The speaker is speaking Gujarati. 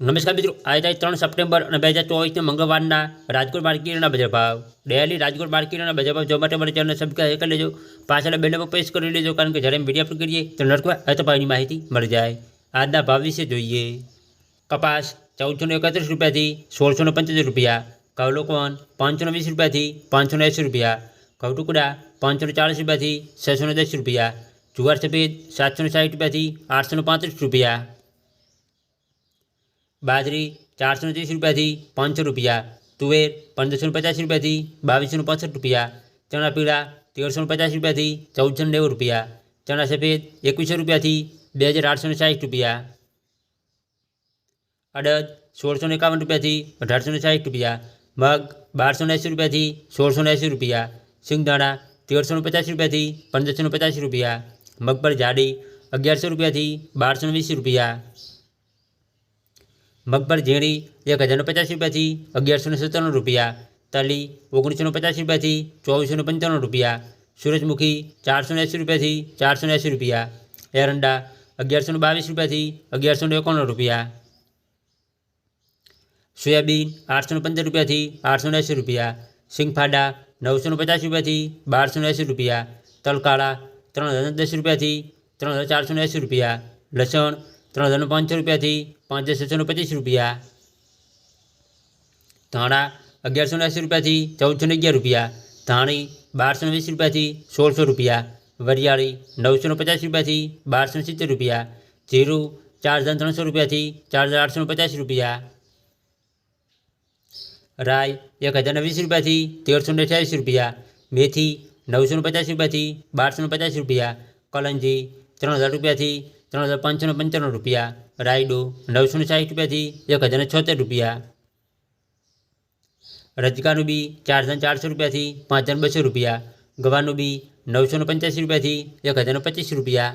નમસ્કાર મિત્રો આજે તારીખ ત્રણ સપ્ટેમ્બર અને બે હજાર ચોવીસને મંગળવારના રાજકોટ માર્કેટના બજાર ભાવ ડેલી રાજકોટ માર્કેટના બજાર ભાવ જોવા માટે મારી ચેનલ સબસ્ક્રાઈબ કરી લેજો પાછળ બેલ પર પ્રેસ કરી લેજો કારણ કે જ્યારે વિડીયો અપલોડ કરીએ તો નરકવા હે તો ભાવની માહિતી મળી જાય આજના ભાવ વિશે જોઈએ કપાસ ચૌદસો ને એકત્રીસ રૂપિયાથી સોળસો ને પંચોતેર રૂપિયા કવલોકોન પાંચસો ને વીસ રૂપિયાથી પાંચસો ને એંસી રૂપિયા ઘઉં ટુકડા પાંચસો ને ચાલીસ રૂપિયાથી છસો ને દસ રૂપિયા જુવાર સફેદ સાતસો ને સાઠ રૂપિયાથી આઠસો ને પાંત્રીસ રૂપિયા બાજરી ચારસો ત્રીસ રૂપિયાથી પાંચસો રૂપિયા, તુવેર પંદરસો પચાસ રૂપિયાથી બાવીસો પાસઠ રૂપિયા ચણા પીળા તેરસો પચાસ રૂપિયાથી ચૌદસો નેવું રૂપિયા, ચણા સફેદ એકવીસો રૂપિયાથી બે હજાર આઠસો સાઠ રૂપિયા, અડદ સોળસો એકાવન રૂપિયાથી અઢારસો સાઠ રૂપિયા, મગ બારસો એંસી રૂપિયાથી સોળસો એંસી રૂપિયા, સિંગદાણા તેરસો પચાસ રૂપિયાથી પંદરસો પચાસ રૂપિયા, મગફળી જાડી અગિયારસો રૂપિયાથી બારસો વીસ રૂપિયા મગફળ ઝીણી, એક હજારનો પચાસ રૂપિયાથી અગિયારસો ને સત્તાણું રૂપિયા, તલી ઓગણીસો પચાસ રૂપિયાથી ચોવીસો પંચાણું રૂપિયા, સૂરજમુખી ચારસો એંસી રૂપિયાથી ચારસો એંસી રૂપિયા, એરંડા અગિયારસો બાવીસ રૂપિયાથી અગિયારસો એકાણું રૂપિયા, સોયાબીન આઠસો પંદર રૂપિયાથી આઠસો એંસી રૂપિયા સિંગફાડા નવસો પચાસ રૂપિયાથી બારસો એંસી રૂપિયા, તલકાળા ત્રણ હજાર દસ રૂપિયાથી ત્રણ હજાર ચારસો એંસી રૂપિયા, લસણ ત્રણ હજાર પાંચસો રૂપિયાથી પાંચ હજાર છસો પચીસ રૂપિયા. ધાણા અગિયારસો એંસી રૂપિયાથી ચૌદસો અગિયાર રૂપિયા. ધાણી બારસો વીસ રૂપિયાથી સોળસો રૂપિયા. વરિયાળી નવસો પચાસ રૂપિયાથી બારસો સિત્તેર રૂપિયા. જીરું ચાર હજાર ત્રણસો રૂપિયાથી ચાર હજાર આઠસો પચાસ રૂપિયા. રાય એક હજાર વીસ રૂપિયાથી તેરસો ને અઠ્યાવીસ રૂપિયા. મેથી નવસો પચાસ રૂપિયાથી બારસો પચાસ રૂપિયા. કલંજી ત્રણ હજાર રૂપિયાથી ત્રણ હજાર પાંચસો પંચાણું રૂપિયા, રાયડો નવસો ને સાઠ રૂપિયાથી એક હજાર છોતેર રૂપિયા. રજકાનું બી ચાર હજાર ચારસો રૂપિયાથી પાંચ હજાર બસો રૂપિયા. ગવાનું બી નવસો ને પંચ્યાસી રૂપિયાથી એક હજાર પચીસ રૂપિયા.